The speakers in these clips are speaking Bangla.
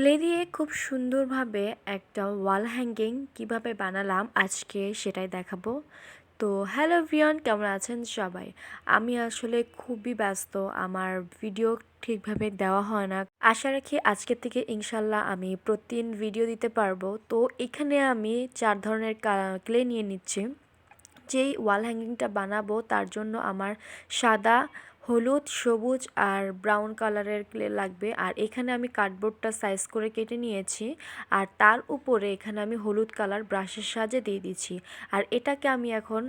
ক্লে দিয়ে খুব সুন্দরভাবে একটা ওয়াল হ্যাঙ্গিং কীভাবে বানালাম আজকে সেটাই দেখাবো। তো হ্যালো ভিয়ন কেমন আছেন সবাই? আমি আসলে খুবই ব্যস্ত, আমার ভিডিও ঠিকভাবে দেওয়া হয় না। আশা রাখি আজকে থেকে ইনশাল্লাহ আমি প্রতিদিন ভিডিও দিতে পারব। তো এখানে আমি চার ধরনের ক্লে নিয়ে নিচ্ছি। যেই ওয়াল হ্যাঙ্গিংটা বানাবো তার জন্য আমার সাদা হলুদ, সবুজ আর ব্রাউন কালারের ক্লে লাগবে। আর এখানে আমি কার্ডবোর্ডটা সাইজ করে কেটে নিয়েছি। আর তার উপরে এখানে আমি হলুদ কালার ব্রাশের সাহায্যে দিয়ে দিচ্ছি। আর এটাকে আমি এখন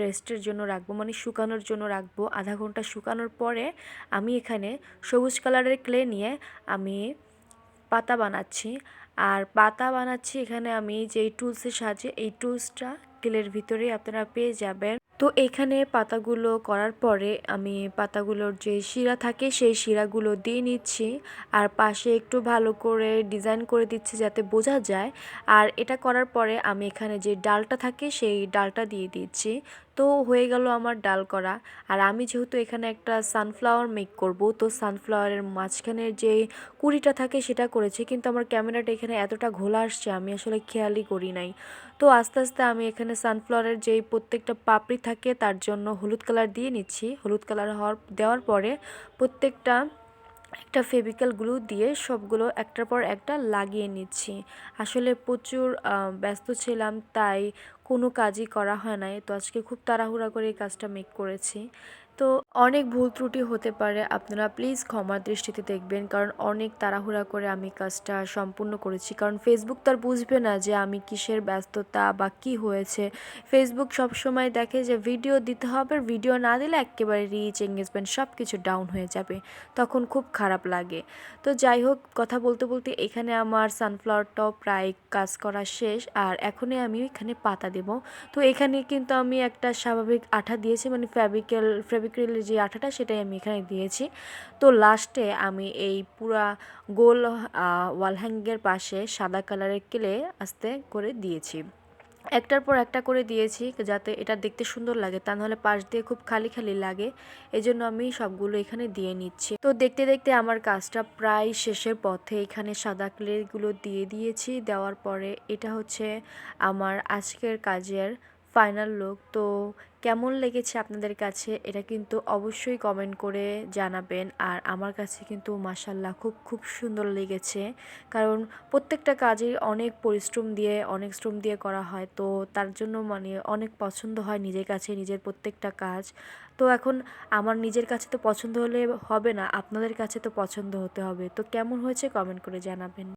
রেস্টের জন্য রাখব মানে শুকানোর জন্য রাখব। আধা ঘণ্টা শুকানোর পরে আমি এখানে সবুজ কালারের ক্লে নিয়ে আমি পাতা বানাচ্ছি। আর পাতা বানাচ্ছি এখানে আমি যেই টুলসের সাহায্যে, এই টুলসটা ক্লের ভিতরে আপনারা পেয়ে যাবেন। তো এখানে পাতাগুলো করার পরে আমি পাতাগুলোর যে শিরা থাকে সেই শিরাগুলো দিয়ে নিচ্ছি। আর পাশে একটু ভালো করে ডিজাইন করে দিচ্ছি যাতে বোঝা যায়। আর এটা করার পরে আমি এখানে যে ডালটা থাকে সেই ডালটা দিয়ে দিচ্ছি। তো হয়ে গেল আমার ডাল করা। আর আমি যেহেতু এখানে একটা সানফ্লাওয়ার মেক করব, তো সানফ্লাওয়ারের মাঝখানের যে কুড়িটা থাকে সেটা করেছি। কিন্তু আমার ক্যামেরাটা এখানে এতটা ঘোলা আসছে, আমি আসলে খেয়ালই করি নাই। তো আস্তে আস্তে আমি এখানে সানফ্লাওয়ারের যেই প্রত্যেকটা পাপড়ি থাকে, তার জন্য হলুদ কালার দিয়ে নিচ্ছি। হলুদ কালার হওয়ার, দেওয়ার পরে প্রত্যেকটা একটা ফেভিক্যাল গ্লু দিয়ে সবগুলো একটার পর একটা লাগিয়ে নিচ্ছি। আসলে প্রচুর ব্যস্ত ছিলাম, তাই কোনো কাজই করা হয় নাই। তো আজকে খুব তাড়াহুড়া করে এই কাজটা মেক করেছি। তো অনেক ভুল ত্রুটি হতে পারে। আপনারা প্লিজ ক্ষমার দৃষ্টিতে দেখবেন, কারণ অনেক তাড়াহুড়া করে আমি কাজটা সম্পূর্ণ করেছি। কারণ ফেসবুক তার বুঝবে না যে আমি কিসের ব্যস্ততা বা কী হয়েছে। ফেসবুক সবসময় দেখে যে ভিডিও দিতে হবে ভিডিও না দিলে একেবারে রিচ এঙ্গেজমেন্ট সব কিছু ডাউন হয়ে যাবে। তখন খুব খারাপ লাগে। তো যাই হোক, কথা বলতে বলতে এখানে আমার সানফ্লাওয়ারটাও প্রায় কাজ করা শেষ, আর এখনই আমি এখানে পাতা দেব। তো এখানে কিন্তু আমি একটা স্বাভাবিক আঠা দিয়েছি মানে ফ্যাব্রিক্যাল ফেবিক্রিলের যে আঠাটা সেটাই আমি এখানে দিয়েছি। তো লাস্টে আমি এই পুরা গোল ওয়াল হ্যাঙ্গের পাশে সাদা কালারের কেলে আস্তে করে দিয়েছি। একটার পর একটা করে দিয়েছি যাতে এটা দেখতে সুন্দর লাগে, তা নাহলে পাশ দিয়ে খুব খালি খালি লাগে। এই জন্য আমি সবগুলো এখানে দিয়ে নিচ্ছি। তো দেখতে দেখতে আমার কাজটা প্রায় শেষের পথে এখানে সাদা ক্লেগুলো দিয়ে দিয়েছি। দেওয়ার পরে এটা হচ্ছে আমার আজকের কাজের ফাইনাল লুক। তো কেমন লেগেছে আপনাদের কাছে? এটা কিন্তু অবশ্যই কমেন্ট করে জানাবেন। আর আমার কাছে কিন্তু মাসাল্লাহ খুব খুব সুন্দর লেগেছে। কারণ প্রত্যেকটা কাজে অনেক পরিশ্রম দিয়ে, অনেক শ্রম দিয়ে করা হয়। তো তার জন্য মানে অনেক পছন্দ হয় নিজের কাছে, নিজের প্রত্যেকটা কাজ। তো এখন আমার নিজের কাছে তো পছন্দ হলে হবে না, আপনাদের কাছে তো পছন্দ হতে হবে। তো কেমন হয়েছে কমেন্ট করে জানাবেন।